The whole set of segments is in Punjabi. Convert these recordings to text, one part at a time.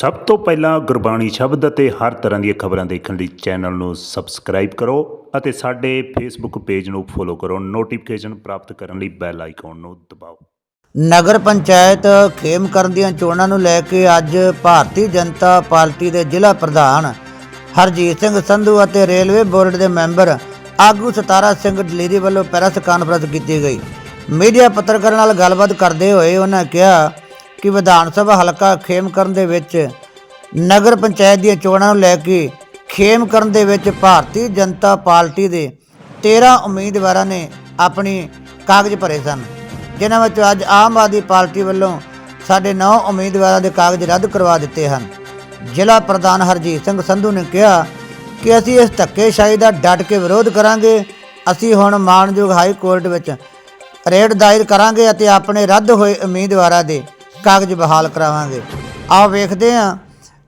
ਸਭ ਤੋਂ ਪਹਿਲਾਂ ਗੁਰਬਾਣੀ ਸ਼ਬਦ ਅਤੇ ਹਰ ਤਰ੍ਹਾਂ ਦੀਆਂ ਖਬਰਾਂ ਦੇਖਣ ਲਈ ਚੈਨਲ ਨੂੰ ਸਬਸਕ੍ਰਾਈਬ ਕਰੋ ਅਤੇ ਸਾਡੇ ਫੇਸਬੁੱਕ ਪੇਜ ਨੂੰ ਫੋਲੋ ਕਰੋ। ਨੋਟੀਫਿਕੇਸ਼ਨ ਪ੍ਰਾਪਤ ਕਰਨ ਲਈ ਬੈਲ ਆਈਕਨ ਨੂੰ ਦਬਾਓ। ਨਗਰ ਪੰਚਾਇਤ ਖੇਮਕਰਨ ਦੀਆਂ ਚੋਣਾਂ ਨੂੰ ਲੈ ਕੇ ਅੱਜ ਭਾਰਤੀ ਜਨਤਾ ਪਾਰਟੀ ਦੇ ਜ਼ਿਲ੍ਹਾ ਪ੍ਰਧਾਨ ਹਰਜੀਤ ਸਿੰਘ ਸੰਧੂ ਅਤੇ ਰੇਲਵੇ ਬੋਰਡ ਦੇ ਮੈਂਬਰ ਆਗੂ ਸਤਾਰਾ ਸਿੰਘ ਦਲੇਰੀ ਵੱਲੋਂ ਪ੍ਰੈਸ ਕਾਨਫਰੰਸ ਕੀਤੀ ਗਈ। ਮੀਡੀਆ ਪੱਤਰਕਾਰਾਂ ਨਾਲ ਗੱਲਬਾਤ ਕਰਦੇ ਹੋਏ ਉਹਨਾਂ ਕਿਹਾ ਕਿ ਵਿਧਾਨ ਸਭਾ ਹਲਕਾ ਖੇਮਕਰਨ ਦੇ ਵਿੱਚ ਨਗਰ ਪੰਚਾਇਤ ਦੀਆਂ ਚੋਣਾਂ ਨੂੰ ਲੈ ਕੇ ਖੇਮ ਕਰਨ ਦੇ ਵਿੱਚ ਭਾਰਤੀ ਜਨਤਾ ਪਾਰਟੀ ਦੇ 13 ਉਮੀਦਵਾਰਾਂ ਨੇ ਆਪਣੀ ਕਾਗਜ਼ ਭਰੇ ਸਨ, ਜਿਨ੍ਹਾਂ ਵਿੱਚ ਅੱਜ ਆਮ ਆਦਮੀ ਪਾਰਟੀ ਵੱਲੋਂ ਸਾਡੇ 9 ਉਮੀਦਵਾਰਾਂ ਦੇ ਕਾਗਜ਼ ਰੱਦ ਕਰਵਾ ਦਿੱਤੇ ਹਨ। ਜ਼ਿਲ੍ਹਾ ਪ੍ਰਧਾਨ ਹਰਜੀਤ ਸਿੰਘ ਸੰਧੂ ਨੇ ਕਿਹਾ ਕਿ ਅਸੀਂ ਇਸ ਧੱਕੇਸ਼ਾਹੀ ਦਾ ਡਟ ਕੇ ਵਿਰੋਧ ਕਰਾਂਗੇ, ਅਸੀਂ ਹੁਣ ਮਾਨਯੋਗ ਹਾਈ ਕੋਰਟ ਵਿੱਚ ਰੇਡ ਦਾਇਰ ਕਰਾਂਗੇ ਅਤੇ ਆਪਣੇ ਰੱਦ ਹੋਏ ਉਮੀਦਵਾਰਾਂ ਦੇ ਕਾਗਜ਼ ਬਹਾਲ ਕਰਾਵਾਂਗੇ। ਆਓ ਵੇਖਦੇ ਹਾਂ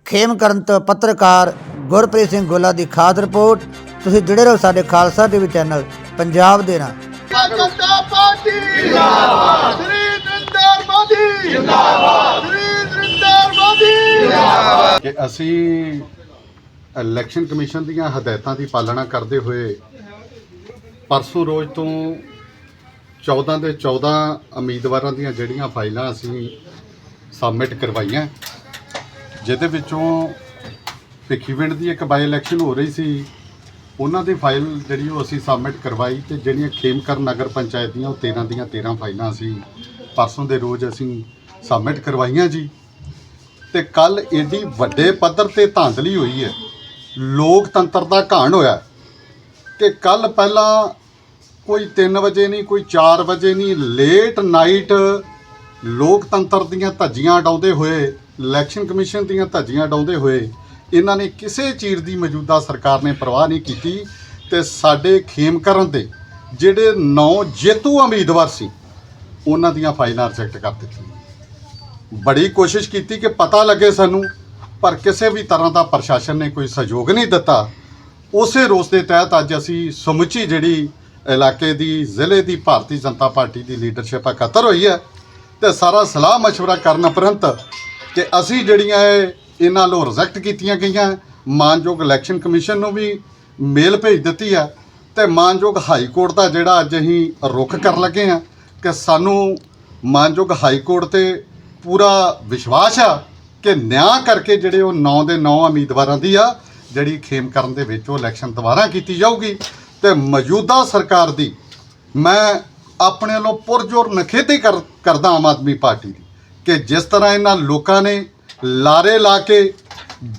ਖੇਮਕਰਨ ਤੋਂ ਪੱਤਰਕਾਰ ਗੁਰਪ੍ਰੀਤ ਸਿੰਘ ਗੋਲਾ ਦੀ ਖਾਸ ਰਿਪੋਰਟ। ਤੁਸੀਂ ਜੁੜੇ ਰਹੋ ਸਾਡੇ ਖਾਲਸਾ ਟੀਵੀ ਚੈਨਲ ਪੰਜਾਬ ਦੇ ਨਾਲ। ਜਨਤਾ ਪਾਰਟੀ ਜਿੰਦਾਬਾਦ। ਸ੍ਰੀ ਨਰਿੰਦਰ ਮੋਦੀ ਜਿੰਦਾਬਾਦ। ਸ੍ਰੀ ਨਰਿੰਦਰ ਮੋਦੀ ਜਿੰਦਾਬਾਦ। ਕਿ ਅਸੀਂ ਇਲੈਕਸ਼ਨ ਕਮਿਸ਼ਨ ਦੀਆਂ ਹਦਾਇਤਾਂ ਦੀ ਪਾਲਣਾ ਕਰਦੇ ਹੋਏ ਪਰਸੋਂ ਰੋਜ਼ ਤੋਂ 14 ਦੇ 14 ਉਮੀਦਵਾਰਾਂ ਦੀਆਂ ਜਿਹੜੀਆਂ ਫਾਈਲਾਂ ਅਸੀਂ ਸਬਮਿਟ ਕਰਵਾਈਆਂ ਜਿਹਦੇ ਵਿੱਚੋਂ ਭਿੱਖੀਵਿੰਡ ਦੀ ਇੱਕ ਬਾਈ ਇਲੈਕਸ਼ਨ ਹੋ ਰਹੀ ਸੀ, ਉਹਨਾਂ ਦੀ ਫਾਈਲ ਜਿਹੜੀ ਉਹ ਅਸੀਂ ਸਬਮਿਟ ਕਰਵਾਈ ਤੇ ਜਿਹੜੀਆਂ ਖੇਮਕਰ ਨਗਰ ਪੰਚਾਇਤ ਦੀਆਂ ਉਹ 13 ਦੀਆਂ 13 ਫਾਈਲਾਂ ਅਸੀਂ ਪਰਸੋਂ ਦੇ ਰੋਜ਼ ਅਸੀਂ ਸਬਮਿਟ ਕਰਵਾਈਆਂ ਜੀ। ਤੇ ਕੱਲ ਏਡੀ ਵੱਡੇ ਪੱਧਰ ਤੇ ਧਾਂਦਲੀ ਹੋਈ ਹੈ, ਲੋਕਤੰਤਰ ਦਾ ਘਾਣ ਹੋਇਆ। ਕਿ ਕੱਲ ਪਹਿਲਾਂ ਕੋਈ 3 ਵਜੇ ਨਹੀਂ, ਕੋਈ 4 ਵਜੇ ਨਹੀਂ ਲੇਟ ਨਾਈਟ ਲੋਕਤੰਤਰ ਦੀਆਂ ਧੱਜੀਆਂ ਉਡਾਉਂਦੇ ਹੋਏ ਇਲੈਕਸ਼ਨ ਕਮਿਸ਼ਨ ਦੀਆਂ ਧੱਜੀਆਂ ਉਡਾਉਂਦੇ ਹੋਏ ਇਹਨਾਂ ਨੇ ਕਿਸੇ ਚੀਜ਼ ਦੀ ਮੌਜੂਦਾ ਸਰਕਾਰ ਨੇ ਪਰਵਾਹ ਨਹੀਂ ਕੀਤੀ ਤੇ ਸਾਡੇ ਖੇਮਕਰਨ ਦੇ ਜਿਹੜੇ ਨੌ ਜੇਤੂ ਉਮੀਦਵਾਰ ਸੀ ਉਹਨਾਂ ਦੀਆਂ ਫਾਈਲਾਂ ਰਿਜੈਕਟ ਕਰ ਦਿੱਤੀਆਂ ਬੜੀ ਕੋਸ਼ਿਸ਼ ਕੀਤੀ ਕਿ ਪਤਾ ਲੱਗੇ ਸਾਨੂੰ ਪਰ ਕਿਸੇ ਵੀ ਤਰ੍ਹਾਂ ਦਾ ਪ੍ਰਸ਼ਾਸਨ ਨੇ ਕੋਈ ਸਹਿਯੋਗ ਨਹੀਂ ਦਿੱਤਾ ਉਸੇ ਰੋਸ ਦੇ ਤਹਿਤ ਅੱਜ ਅਸੀਂ ਸਮੁੱਚੀ ਜਿਹੜੀ ਇਲਾਕੇ ਦੀ ਜ਼ਿਲ੍ਹੇ ਦੀ ਭਾਰਤੀ ਜਨਤਾ ਪਾਰਟੀ ਦੀ ਲੀਡਰਸ਼ਿਪ ਇਕੱਤਰ ਹੋਈ ਹੈ ਤੇ ਸਾਰਾ ਸਲਾਹ مشورہ ਕਰਨ ਉਪਰੰਤ ਕਿ ਅਸੀਂ ਜਿਹੜੀਆਂ ਇਹ, ਇਹਨਾਂ ਨੂੰ ਰਿਜੈਕਟ ਕੀਤੀਆਂ ਗਈਆਂ। ਮਾਨਯੋਗ ਇਲੈਕਸ਼ਨ ਕਮਿਸ਼ਨ ਨੂੰ ਵੀ ਮੇਲ ਭੇਜ ਦਿੱਤੀ ਆ ਤੇ ਮਾਨਯੋਗ ਹਾਈ ਕੋਰਟ ਦਾ ਜਿਹੜਾ ਅੱਜ ਅਸੀਂ ਰੁਖ ਕਰਨ ਲੱਗੇ ਹਾਂ ਕਿ ਸਾਨੂੰ ਮਾਨਯੋਗ ਹਾਈ ਕੋਰਟ ਤੇ ਪੂਰਾ ਵਿਸ਼ਵਾਸ ਆ ਕਿ ਨਿਆਂ ਕਰਕੇ ਜਿਹੜੇ ਉਹ 9 ਦੇ 9 ਉਮੀਦਵਾਰਾਂ ਦੀ ਆ, ਜਿਹੜੀ ਖੇਮ ਕਰਨ ਦੇ ਵਿੱਚ ਉਹ ਇਲੈਕਸ਼ਨ ਦੁਬਾਰਾ ਕੀਤੀ ਜਾਊਗੀ ਤੇ ਮੌਜੂਦਾ ਸਰਕਾਰ ਦੀ ਮੈਂ ਆਪਣੇ ਵੱਲੋਂ ਪੁਰਜੋਰ ਨਖੇਧੀ ਕਰ, ਕਰਦਾ ਆਮ ਆਦਮੀ ਪਾਰਟੀ ਦੀ। ਕਿ ਜਿਸ ਤਰ੍ਹਾਂ ਇਹਨਾਂ ਲੋਕਾਂ ਨੇ ਲਾਰੇ ਲਾ ਕੇ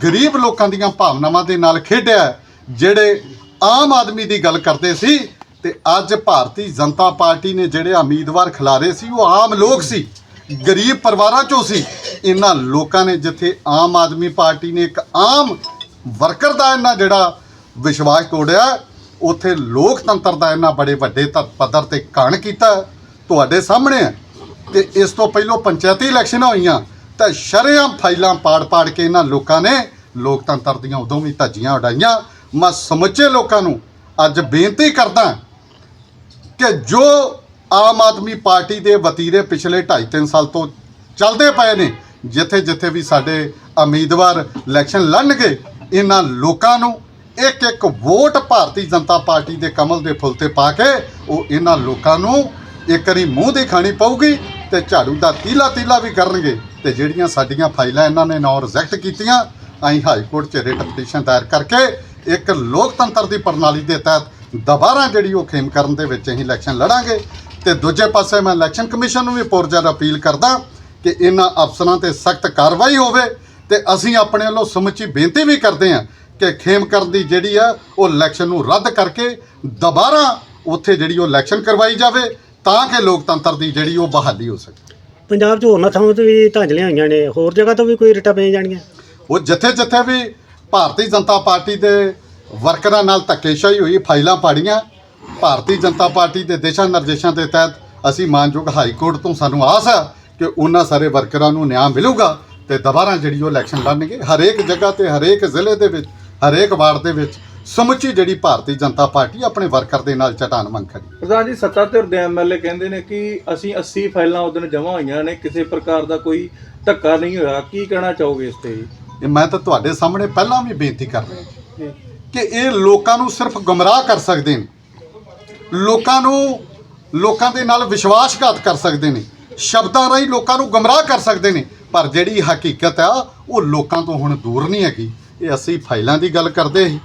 ਗਰੀਬ ਲੋਕਾਂ ਦੀਆਂ ਭਾਵਨਾਵਾਂ ਦੇ ਨਾਲ ਖੇਡਿਆ, ਜਿਹੜੇ ਆਮ ਆਦਮੀ ਦੀ ਗੱਲ ਕਰਦੇ ਸੀ ਤੇ ਅੱਜ ਭਾਰਤੀ ਜਨਤਾ ਪਾਰਟੀ ਨੇ ਜਿਹੜੇ ਉਮੀਦਵਾਰ ਖਿਲਾਰੇ ਸੀ, ਉਹ ਆਮ ਲੋਕ ਸੀ, ਗਰੀਬ ਪਰਿਵਾਰਾਂ ਚੋਂ ਸੀ, ਇਹਨਾਂ ਲੋਕਾਂ ਨੇ ਜਿੱਥੇ ਆਮ ਆਦਮੀ ਪਾਰਟੀ ਨੇ ਇੱਕ ਆਮ ਵਰਕਰ ਦਾ ਇਹਨਾਂ ਜਿਹੜਾ ਵਿਸ਼ਵਾਸ ਤੋੜਿਆ, ਉੱਥੇ ਲੋਕਤੰਤਰ ਦਾ ਇਹਨਾਂ ਬੜੇ ਵੱਡੇ ਪੱਧਰ ਤੇ ਕਾਣ ਕੀਤਾ, ਤੁਹਾਡੇ ਸਾਹਮਣੇ ਹੈ। ਕਿ ਇਸ ਤੋਂ ਪਹਿਲਾਂ ਪੰਚਾਇਤੀ ਇਲੈਕਸ਼ਨਾਂ ਹੋਈਆਂ ਤਾਂ ਸ਼ਰੇਆਮ ਫਾਈਲਾਂ ਪਾੜ-ਪਾੜ ਕੇ ਇਹਨਾਂ ਲੋਕਾਂ ਨੇ ਲੋਕਤੰਤਰ ਦੀਆਂ ਉਦੋਂ ਵੀ ਧੱਜੀਆਂ ਉਡਾਈਆਂ। ਮੈਂ ਸਮੁੱਚੇ ਲੋਕਾਂ ਨੂੰ ਅੱਜ ਬੇਨਤੀ ਕਰਦਾ ਕਿ ਜੋ ਆਮ ਆਦਮੀ ਪਾਰਟੀ ਦੇ ਵਤੀਰੇ ਪਿਛਲੇ 2.5-3 ਸਾਲ ਤੋਂ ਚੱਲਦੇ ਪਏ ਨੇ, ਜਿੱਥੇ ਜਿੱਥੇ ਵੀ ਸਾਡੇ ਉਮੀਦਵਾਰ ਇਲੈਕਸ਼ਨ ਲੜਨਗੇ, ਇਹਨਾਂ ਲੋਕਾਂ ਨੂੰ ਇੱਕ ਇੱਕ ਵੋਟ ਭਾਰਤੀ ਜਨਤਾ ਪਾਰਟੀ ਦੇ ਕਮਲ ਦੇ ਫੁੱਲ ਤੇ ਪਾ ਕੇ ਉਹ ਇਹਨਾਂ ਲੋਕਾਂ ਨੂੰ ਇੱਕ ਵਾਰੀ ਮੂੰਹ ਦੀ ਖਾਣੀ ਪਊਗੀ ਤੇ ਝਾੜੂ ਦਾ ਤੀਲਾ ਤੀਲਾ ਵੀ ਕਰਨਗੇ। ਤੇ ਜਿਹੜੀਆਂ ਸਾਡੀਆਂ ਫਾਈਲਾਂ ਇਹਨਾਂ ਨੇ ਨੌ ਰਿਜੈਕਟ ਕੀਤੀਆਂ, ਅਸੀਂ ਹਾਈ ਕੋਰਟ 'ਚ ਰਿਟ ਪਟੀਸ਼ਨ ਦਾਇਰ ਕਰਕੇ ਇੱਕ ਲੋਕਤੰਤਰ ਦੀ ਪ੍ਰਣਾਲੀ ਦੇ ਤਹਿਤ ਦੁਬਾਰਾ ਜਿਹੜੀ ਉਹ ਖੇਮ ਕਰਨ ਦੇ ਵਿੱਚ ਅਸੀਂ ਇਲੈਕਸ਼ਨ ਲੜਾਂਗੇ। ਤੇ ਦੂਜੇ ਪਾਸੇ ਮੈਂ ਇਲੈਕਸ਼ਨ ਕਮਿਸ਼ਨ ਨੂੰ ਵੀ ਪੁਰਜਾ ਅਪੀਲ ਕਰਦਾ ਕਿ ਇਹਨਾਂ ਅਫਸਰਾਂ ਤੇ ਸਖਤ ਕਾਰਵਾਈ ਹੋਵੇ ਤੇ ਅਸੀਂ ਆਪਣੇ ਵੱਲੋਂ ਸਮੁੱਚੀ ਬੇਨਤੀ ਵੀ ਕਰਦੇ ਹਾਂ ਕਿ ਖੇਮ ਕਰਨ ਦੀ ਜਿਹੜੀ ਆ, ਉਹ ਇਲੈਕਸ਼ਨ ਨੂੰ ਰੱਦ ਕਰਕੇ ਦੁਬਾਰਾ ਉੱਥੇ ਜਿਹੜੀ ਉਹ ਇਲੈਕਸ਼ਨ ਕਰਵਾਈ ਜਾਵੇ। ਤਾਂ ਕਿ ਲੋਕਤੰਤਰ ਦੀ ਜਿਹੜੀ ਉਹ ਬਹਾਲੀ ਹੋ ਸਕੇ। ਪੰਜਾਬ 'ਚ ਹੋਰਨਾਂ ਥਾਵਾਂ ਤੇ ਵੀ ਧਾਂਦਲੀਆਂ ਹੋਈਆਂ ਨੇ ਹੋਰ ਜਗ੍ਹਾ ਤੋਂ ਵੀ ਕੋਈ ਰਿਟਾਂ ਪਈਆਂ ਜਾਣਗੀਆਂ? ਉਹ ਜਿੱਥੇ ਜਿੱਥੇ ਵੀ ਭਾਰਤੀ ਜਨਤਾ ਪਾਰਟੀ ਦੇ ਵਰਕਰਾਂ ਨਾਲ ਧੱਕੇਸ਼ਾਹੀ ਹੋਈ ਫਾਈਲਾਂ ਪਾੜੀਆਂ ਭਾਰਤੀ ਜਨਤਾ ਪਾਰਟੀ ਦੇ ਦਿਸ਼ਾ ਨਿਰਦੇਸ਼ਾਂ ਦੇ ਤਹਿਤ ਅਸੀਂ ਮਾਨਯੋਗ ਹਾਈ ਕੋਰਟ ਤੋਂ ਸਾਨੂੰ ਆਸ ਹੈ ਕਿ ਉਹਨਾਂ ਸਾਰੇ ਵਰਕਰਾਂ ਨੂੰ ਨਿਆਂ ਮਿਲੂਗਾ ਤੇ ਦੁਬਾਰਾ ਜਿਹੜੀ ਉਹ ਇਲੈਕਸ਼ਨ ਲੜਨਗੇ। ਹਰੇਕ ਜਗ੍ਹਾ ਤੇ ਹਰੇਕ ਜ਼ਿਲ੍ਹੇ ਦੇ ਵਿੱਚ ਹਰੇਕ ਵਾਰਡ ਦੇ ਵਿੱਚ ਸਮੁੱਚੀ ਜਿਹੜੀ ਭਾਰਤੀ ਜਨਤਾ ਪਾਰਟੀ ਆਪਣੇ ਵਰਕਰ ਦੇ ਨਾਲ ਚਟਾਨ ਮੰਗ ਖੜੀ। ਪ੍ਰਧਾਨ ਜੀ ਸੱਤਾਧਿਰ ਦੇ ਐਮਐਲਏ ਕਹਿੰਦੇ ਨੇ ਕਿ ਅਸੀਂ 80 ਫਾਈਲਾਂ ਉਹਦਨ ਜਮ੍ਹਾਂ ਹੋਈਆਂ ਨੇ ਕਿਸੇ ਪ੍ਰਕਾਰ ਦਾ ਕੋਈ ਧੱਕਾ ਨਹੀਂ ਹੋਇਆ। ਕੀ ਕਹਿਣਾ ਚਾਹੋਗੇ ਇਸ ਤੇ ਜੀ? ਇਹ ਮੈਂ ਤਾਂ ਤੁਹਾਡੇ ਸਾਹਮਣੇ ਪਹਿਲਾਂ ਵੀ ਬੇਨਤੀ ਕਰ ਰਿਹਾ ਕਿ ਇਹ ਲੋਕਾਂ ਨੂੰ ਸਿਰਫ ਗਮਰਾਹ ਕਰ ਸਕਦੇ ਨੇ। ਲੋਕਾਂ ਨੂੰ ਲੋਕਾਂ ਦੇ ਨਾਲ ਵਿਸ਼ਵਾਸਘਾਤ ਕਰ ਸਕਦੇ ਨੇ। ਸ਼ਬਦਾਂ ਰਾਹੀਂ ਲੋਕਾਂ ਨੂੰ ਗਮਰਾਹ ਕਰ ਸਕਦੇ ਨੇ। ਪਰ ਜਿਹੜੀ ਹਕੀਕਤ ਆ ਉਹ ਲੋਕਾਂ ਤੋਂ ਹੁਣ ਦੂਰ ਨਹੀਂ ਹੈਗੀ। ਇਹ ਅਸੀਂ ਫਾਈਲਾਂ ਦੀ ਗੱਲ ਕਰਦੇ ਸੀ।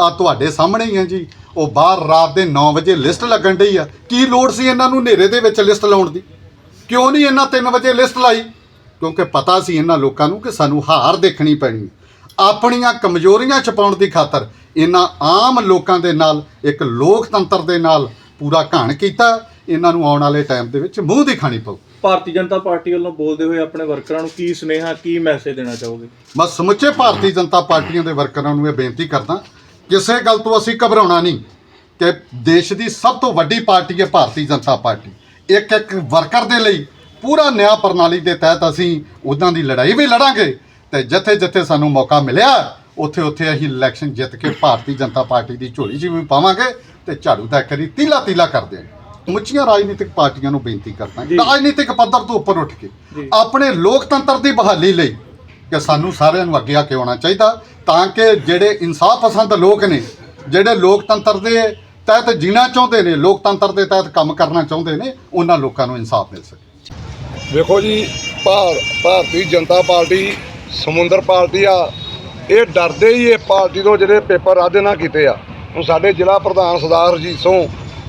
ਆ ਤੁਹਾਡੇ ਸਾਹਮਣੇ ਹੀ ਹੈ ਜੀ। ਉਹ ਬਾਹਰ ਰਾਤ ਦੇ 9 ਵਜੇ ਲਿਸਟ ਲੱਗਣ ਡਈ ਆ। ਕੀ ਲੋੜ ਸੀ ਇਹਨਾਂ ਨੂੰ ਹਨੇਰੇ ਦੇ ਵਿੱਚ ਲਿਸਟ ਲਾਉਣ ਦੀ? ਕਿਉਂ ਨਹੀਂ ਇਹਨਾਂ 3 ਵਜੇ ਲਿਸਟ ਲਾਈ? ਕਿਉਂਕਿ ਪਤਾ ਸੀ ਇਹਨਾਂ ਲੋਕਾਂ ਨੂੰ ਕਿ ਸਾਨੂੰ ਹਾਰ ਦੇਖਣੀ ਪੈਣੀ। ਆਪਣੀਆਂ ਕਮਜ਼ੋਰੀਆਂ ਛਪਾਉਣ ਦੀ ਖਾਤਰ ਇਹਨਾਂ ਆਮ ਲੋਕਾਂ ਦੇ ਨਾਲ ਇੱਕ ਲੋਕਤੰਤਰ ਦੇ ਨਾਲ ਪੂਰਾ ਘਾਣ ਕੀਤਾ। ਇਹਨਾਂ ਨੂੰ ਆਉਣ ਵਾਲੇ ਟਾਈਮ ਦੇ ਵਿੱਚ ਮੂੰਹ ਦੀ ਖਾਣੀ ਪਊ। ਭਾਰਤੀ ਜਨਤਾ ਪਾਰਟੀ ਵੱਲੋਂ ਬੋਲਦੇ ਹੋਏ ਆਪਣੇ ਵਰਕਰਾਂ ਨੂੰ ਕੀ ਸੁਨੇਹਾ ਕੀ ਮੈਸੇਜ ਦੇਣਾ ਚਾਹੋਗੇ? ਮੈਂ ਸਮੁੱਚੇ ਭਾਰਤੀ ਜਨਤਾ ਪਾਰਟੀਆਂ ਦੇ ਵਰਕਰਾਂ ਨੂੰ ਇਹ ਬੇਨਤੀ ਕਰਦਾ ਕਿਸੇ ਗੱਲ ਤੋਂ ਅਸੀਂ ਘਬਰਾਉਣਾ ਨਹੀਂ ਕਿ ਦੇਸ਼ ਦੀ ਸਭ ਤੋਂ ਵੱਡੀ ਪਾਰਟੀ ਹੈ ਭਾਰਤੀ ਜਨਤਾ ਪਾਰਟੀ। ਇੱਕ ਇੱਕ ਵਰਕਰ ਦੇ ਲਈ ਪੂਰਾ ਨਿਆਂ ਪ੍ਰਣਾਲੀ ਦੇ ਤਹਿਤ ਅਸੀਂ ਉਦਾਂ ਦੀ ਲੜਾਈ ਵੀ ਲੜਾਂਗੇ ਤੇ ਜਿੱਥੇ ਜਿੱਥੇ ਸਾਨੂੰ ਮੌਕਾ ਮਿਲਿਆ ਉੱਥੇ ਉੱਥੇ ਅਸੀਂ ਇਲੈਕਸ਼ਨ ਜਿੱਤ ਕੇ ਭਾਰਤੀ ਜਨਤਾ ਪਾਰਟੀ ਦੀ ਝੋਲੀ 'ਚ ਵੀ ਪਾਵਾਂਗੇ ਤੇ ਝਾੜੂ ਦਾ ਕਰੀ ਤੀਲਾ ਤੀਲਾ ਕਰ ਦਿਆਂਗੇ ਮੁੱਚੀਆਂ ਰਾਜਨੀਤਿਕ ਪਾਰਟੀਆਂ ਨੂੰ ਬੇਨਤੀ ਕਰਦਾ ਰਾਜਨੀਤਿਕ ਪੱਧਰ ਤੋਂ ਉੱਪਰ ਉੱਠ ਕੇ ਆਪਣੇ ਲੋਕਤੰਤਰ ਦੀ ਬਹਾਲੀ ਲਈ ਕਿ ਸਾਨੂੰ ਸਾਰਿਆਂ ਨੂੰ ਅੱਗੇ ਆ ਕੇ ਆਉਣਾ ਚਾਹੀਦਾ। ਤਾਂ ਕਿ ਜਿਹੜੇ ਇਨਸਾਫ ਪਸੰਦ ਲੋਕ ਨੇ, ਜਿਹੜੇ ਲੋਕਤੰਤਰ ਦੇ ਤਹਿਤ ਜੀਣਾ ਚਾਹੁੰਦੇ ਨੇ, ਲੋਕਤੰਤਰ ਦੇ ਤਹਿਤ ਕੰਮ ਕਰਨਾ ਚਾਹੁੰਦੇ ਨੇ, ਉਹਨਾਂ ਲੋਕਾਂ ਨੂੰ ਇਨਸਾਫ ਮਿਲ ਸਕੇ। ਵੇਖੋ ਜੀ, ਭਾਰ, ਭਾਰਤੀ ਜਨਤਾ ਪਾਰਟੀ, ਸਮੁੰਦਰ ਪਾਰਟੀ ਆ, ਇਹ ਡਰਦੇ ਹੀ ਇਹ ਪਾਰਟੀ ਤੋਂ ਜਿਹੜੇ ਪੇਪਰ ਰਾਦੇ ਨਾ ਕੀਤੇ ਆ। ਹੁਣ ਸਾਡੇ ਜ਼ਿਲ੍ਹਾ ਪ੍ਰਧਾਨ ਸਰਦਾਰ ਰਜੀਤ ਸਿੰਘ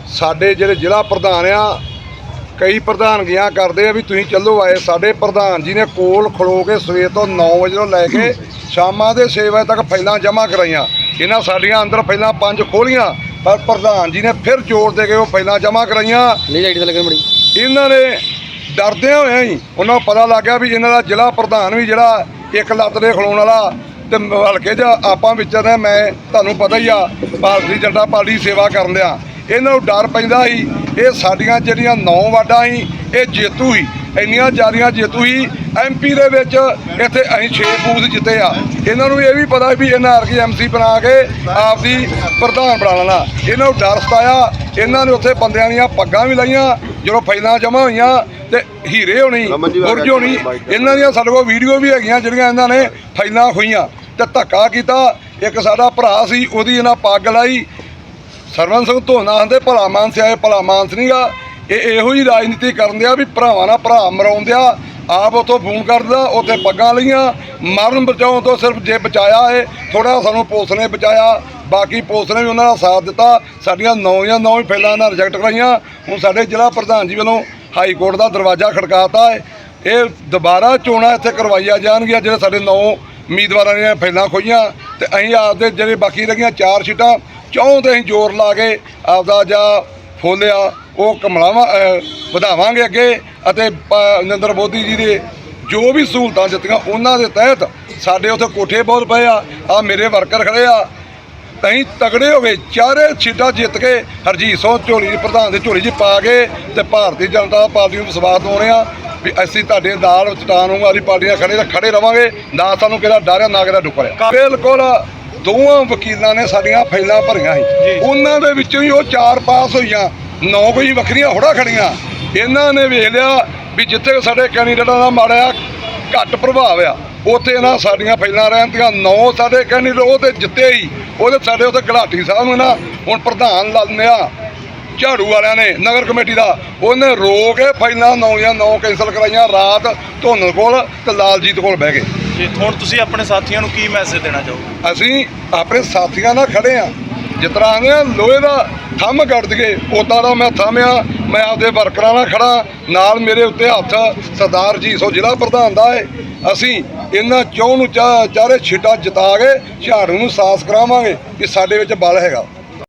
ਸਾਡੇ ਜਿਹੜੇ ਜ਼ਿਲ੍ਹਾ ਪ੍ਰਧਾਨ ਆ ਕਈ ਪ੍ਰਧਾਨਗੀਆਂ ਕਰਦੇ ਆ ਵੀ ਤੁਸੀਂ ਚੱਲੋ ਆਏ। ਸਾਡੇ ਪ੍ਰਧਾਨ ਜੀ ਨੇ ਕੋਲ ਖਲੋ ਕੇ ਸਵੇਰ ਤੋਂ 9 ਵਜੇ ਤੋਂ ਲੈ ਕੇ ਸ਼ਾਮਾਂ ਦੇ 6 ਵਜੇ ਤੱਕ ਫਾਈਲਾਂ ਜਮ੍ਹਾਂ ਕਰਾਈਆਂ। ਇਹਨਾਂ ਸਾਡੀਆਂ ਅੰਦਰ ਫਾਈਲਾਂ ਪੰਜ ਖੋਲੀਆਂ ਪਰ ਪ੍ਰਧਾਨ ਜੀ ਨੇ ਫਿਰ ਜ਼ੋਰ ਦੇ ਕੇ ਉਹ ਫਾਈਲਾਂ ਜਮ੍ਹਾਂ ਕਰਾਈਆਂ। ਨਹੀਂ ਲਾਈਟ ਤੇ ਲੱਗਣ ਬੜੀ ਇਹਨਾਂ ਨੇ ਡਰਦਿਆਂ ਹੋਇਆਂ ਹੀ ਉਹਨਾਂ ਨੂੰ ਪਤਾ ਲੱਗ ਗਿਆ ਵੀ ਇਹਨਾਂ ਦਾ ਜ਼ਿਲ੍ਹਾ ਪ੍ਰਧਾਨ ਵੀ ਜਿਹੜਾ ਇੱਕ ਲੱਤ ਦੇ ਖਲੋਣ ਵਾਲਾ ਤੇ ਹਲਕੇ 'ਚ ਆਪਾਂ ਵਿਚਰਦੇ ਮੈਂ ਤੁਹਾਨੂੰ ਪਤਾ ਹੀ ਆ ਭਾਰਤੀ ਜਨਤਾ ਪਾਰਟੀ ਸੇਵਾ ਕਰਨ ਦਿਆਂ। ਇਹਨਾਂ ਨੂੰ ਡਰ ਪੈਂਦਾ ਸੀ ਇਹ ਸਾਡੀਆਂ ਜਿਹੜੀਆਂ ਨੌ ਵਾਰਡਾਂ ਸੀ ਇਹ ਜੇਤੂ ਸੀ। ਇੰਨੀਆਂ ਜ਼ਿਆਦੀਆਂ ਜੇਤੂ ਸੀ ਐਮਪੀ ਦੇ ਵਿੱਚ ਇੱਥੇ ਅਸੀਂ 6 ਬੂਥ ਜਿੱਤੇ ਆ। ਇਹਨਾਂ ਨੂੰ ਇਹ ਵੀ ਪਤਾ ਵੀ ਇਹਨਾਂ ਅਰਗੀ ਐਮਸੀ ਬਣਾ ਕੇ ਆਪਦੀ ਪ੍ਰਧਾਨ ਬਣਾ ਲੈਣਾ। ਇਹਨਾਂ ਨੂੰ ਡਰ ਸਤਾਇਆ ਇਹਨਾਂ ਨੇ ਉੱਥੇ ਬੰਦਿਆਂ ਦੀਆਂ ਪੱਗਾਂ ਵੀ ਲਾਈਆਂ ਜਦੋਂ ਫਾਈਲਾਂ ਜਮ੍ਹਾਂ ਹੋਈਆਂ ਤੇ ਹੀਰੇ ਹੋਣੀ ਗੁਰਜ ਹੋਣੀ ਇਹਨਾਂ ਦੀਆਂ ਸਾਡੇ ਕੋਲ ਵੀਡੀਓ ਵੀ ਹੈਗੀਆਂ ਜਿਹੜੀਆਂ ਇਹਨਾਂ ਨੇ ਫਾਈਲਾਂ ਖੋਈਆਂ ਤੇ ਧੱਕਾ ਕੀਤਾ। ਇੱਕ ਸਾਡਾ ਭਰਾ ਸੀ ਉਹਦੀ ਇਹਨਾਂ ਪੱਗ ਲਾਈ ਸਰਵਨ ਸਿੰਘ ਧੋਨਾ ਆਂਦੇ, ਭਲਾ ਮਾਨਸ ਆਏ ਭਲਾ ਮਾਨਸ ਨਹੀਂਗਾ ਇਹ ਇਹੋ ਹੀ ਰਾਜਨੀਤੀ ਕਰਨ ਦਿਆ ਵੀ ਭਰਾਵਾਂ ਨਾਲ ਭਰਾ ਮਰਾਉਂਦਿਆ ਆਪ ਉਥੋਂ ਫੋਨ ਕਰਦਾ, ਉੱਥੇ ਪੱਗਾਂ ਲਈਆਂ, ਮਰਨ ਬਚਾਉਣ ਤੋਂ ਸਿਰਫ ਜੇ ਬਚਾਇਆ ਏ ਥੋੜਾ ਸਾਨੂੰ ਪੁਲਿਸ ਨੇ ਬਚਾਇਆ, ਬਾਕੀ ਪੁਲਿਸ ਨੇ ਵੀ ਉਹਨਾਂ ਦਾ ਸਾਥ ਦਿੱਤਾ, ਸਾਡੀਆਂ ਨੌ ਜਾਂ ਨੌ ਹੀ ਫੈਲਾਂ ਨਾਲ ਰਿਜੈਕਟ ਕਰਾਈਆਂ, ਹੁਣ ਸਾਡੇ ਜ਼ਿਲ੍ਹਾ ਪ੍ਰਧਾਨ ਜੀ ਵੱਲੋਂ ਹਾਈ ਕੋਰਟ ਦਾ ਦਰਵਾਜ਼ਾ ਖੜਕਾਤਾ ਹੈ। ਇਹ ਦੁਬਾਰਾ ਚੋਣਾਂ ਇੱਥੇ ਕਰਵਾਈਆਂ ਜਾਣਗੀਆਂ, ਜਿਹੜੇ ਸਾਡੇ ਨੌ ਉਮੀਦਵਾਰਾਂ ਦੀਆਂ ਫੈਲਾਂ ਖੋਈਆਂ ਤੇ ਅਸੀਂ ਆਪਦੇ ਜਿਹੜੇ ਬਾਕੀ ਰਹਿ ਚਾਰ ਸੀਟਾਂ ਚੌਂ ਤੇ ਅਸੀਂ ਜ਼ੋਰ ਲਾ ਕੇ ਆਪਦਾ ਜਾਂ ਫੋਲਿਆ, ਉਹ ਕਮਲਾਵਾਂ ਵਧਾਵਾਂਗੇ ਅੱਗੇ ਅਤੇ ਨਰਿੰਦਰ ਮੋਦੀ ਜੀ ਦੇ ਜੋ ਵੀ ਸਹੂਲਤਾਂ ਦਿੱਤੀਆਂ ਉਹਨਾਂ ਦੇ ਤਹਿਤ ਸਾਡੇ ਉੱਥੇ ਕੋਠੇ ਬਹੁਤ ਪਏ ਆ ਆ ਮੇਰੇ ਵਰਕਰ ਖੜੇ ਆ। ਅਸੀਂ ਤਗੜੇ ਹੋ ਗਏ ਚਾਰੇ ਸੀਟਾਂ ਜਿੱਤ ਕੇ ਹਰਜੀਤ ਸਿੰਘ ਝੋਲੀ ਦੀ ਪ੍ਰਧਾਨ ਦੇ ਝੋਲੀ 'ਚ ਪਾ ਕੇ ਤੇ ਭਾਰਤੀ ਜਨਤਾ ਪਾਰਟੀ ਨੂੰ ਵਿਸ਼ਵਾਸ ਦਿਵਾਉਂਦੇ ਆ ਵੀ ਅਸੀਂ ਤੁਹਾਡੇ ਨਾਲ ਚਟਾਨ ਨੂੰ ਪਾਰਟੀਆਂ ਖੜੇ ਤਾਂ ਖੜੇ ਰਵਾਂਗੇ, ਨਾ ਸਾਨੂੰ ਕਿਹਦਾ ਡਰ ਆ, ਨਾ ਕਿਹਦਾ ਡੁੱਕਰ ਆ। ਬਿਲਕੁਲ ਦੋਵਾਂ ਵਕੀਲਾਂ ਨੇ ਸਾਡੀਆਂ ਫਾਈਲਾਂ ਭਰੀਆਂ ਸੀ। ਉਹਨਾਂ ਦੇ ਵਿੱਚੋਂ ਹੀ ਉਹ ਚਾਰ ਪਾਸ ਹੋਈਆਂ। ਨੌ ਕੋਈ ਵੱਖਰੀਆਂ ਹੋੜਾ ਖੜੀਆਂ। ਇਹਨਾਂ ਨੇ ਵੇਖ ਲਿਆ ਵੀ ਜਿੱਥੇ ਸਾਡੇ ਕੈਂਡੀਡੇਟਾਂ ਦਾ ਮਾੜਾ ਘੱਟ ਪ੍ਰਭਾਵ ਆ ਉੱਥੇ ਨਾ ਸਾਡੀਆਂ ਫਾਈਲਾਂ ਰਹਿੰਦੀਆਂ। ਨੌ ਸਾਡੇ ਕੈਂਡੀਡੇਟ ਉਹ ਤੇ ਜਿੱਤੇ ਹੀ। ਉਹਦੇ ਸਾਡੇ ਉੱਥੇ ਘਲਾਟੀ ਸਾਹਿਬ ਨੂੰ ਨਾ ਹੁਣ ਪ੍ਰਧਾਨ ਲਾਲਿਆ ਝਾੜੂ ਵਾਲਿਆਂ ਨੇ ਨਗਰ ਕਮੇਟੀ ਦਾ। ਉਹਨੇ ਰੋ ਕੇ ਫਾਈਲਾਂ ਨੌ ਜਾਂ ਨੌ ਕੈਂਸਲ ਕਰਾਈਆਂ। ਰਾਤ ਧੁੰਨ ਕੋਲ ਤੇ ਲਾਲਜੀਤ ਕੋਲ ਬਹਿ ਗਏ। ਜੀ, ਹੁਣ ਤੁਸੀਂ ਆਪਣੇ ਸਾਥੀਆਂ ਨੂੰ ਕੀ ਮੈਸੇਜ ਦੇਣਾ ਚਾਹੋਗੇ? ਅਸੀਂ ਆਪਣੇ ਸਾਥੀਆਂ ਨਾਲ ਖੜੇ ਆ। ਜਿਸ ਤਰ੍ਹਾਂ ਆਂਦੇ ਆ, ਲੋਹੇ ਦਾ ਥੰਮ ਕੱਢ ਦਈਏ, ਉਦਾਂ ਦਾ ਮੈਂ ਥੰਮ ਥੰਮਿਆ, ਮੈਂ ਆਪਦੇ ਵਰਕਰਾਂ ਨਾਲ ਖੜਾ ਨਾਲ ਮੇਰੇ ਉੱਤੇ ਹੱਥ ਸਰਦਾਰ ਜੀ, ਸੋ ਜ਼ਿਲ੍ਹਾ ਪ੍ਰਧਾਨ ਦਾ ਹੈ ਅਸੀਂ ਇਹਨਾਂ ਚੌਂ ਨੂੰ ਚਾ- ਚਾਰੇ ਛਿੱਟਾ ਜਿਤਾ ਕੇ, ਝਾੜੂ ਨੂੰ ਸਾਫ਼ ਕਰਾਵਾਂਗੇ ਕਿ ਸਾਡੇ ਵਿੱਚ ਬਲ ਹੈਗਾ।